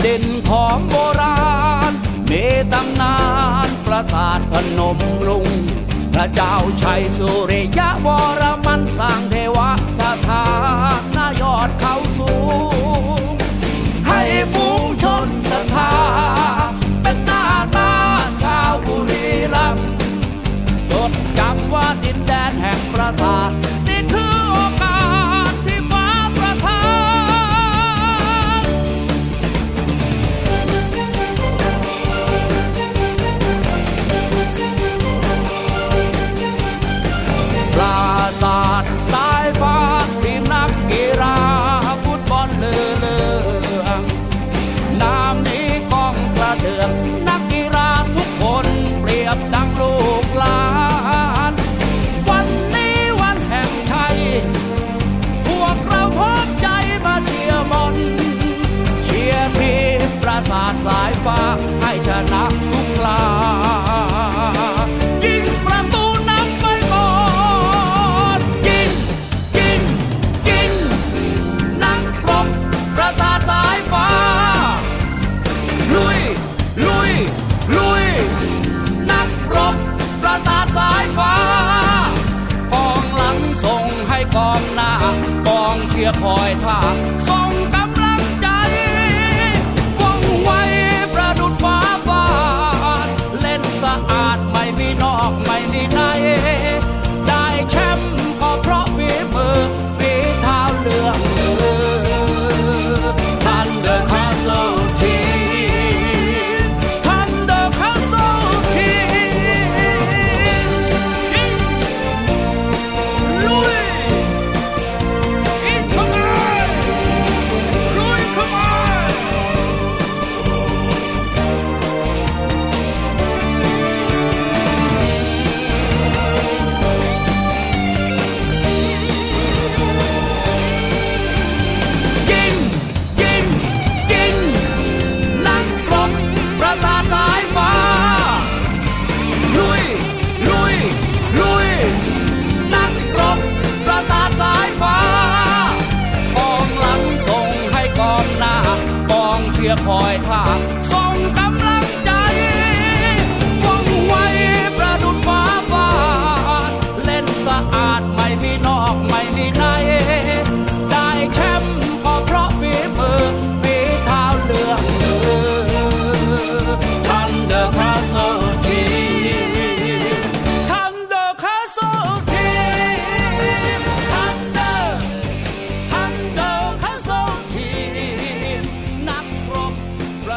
เด่นของโบราณเมตำนานปราสาทพนมลุง พระเจ้าชัยสุริยะวรมันสร้างเทวสถานนายอดเขาสูง ให้ผู้ชนศรัทธาเป็นหน้าตาชาวบุรีรัมย์จดจำว่าดินแดนแห่งปราสาท นะทุกลายิงประตูนำไปก่อนกินกินกินนักปรบประสาทสายฟ้า ลุย ลุย ลุย นักปรบประสาทสายฟ้ากองหลังส่งให้กองหน้ากองเชียร์คอยท่า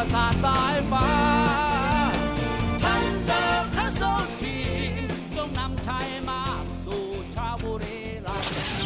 ประสาดสายฟ้าทันเดิมพระทรงทีทรงนำชัยมาสู่ชาวบุรีรัมย์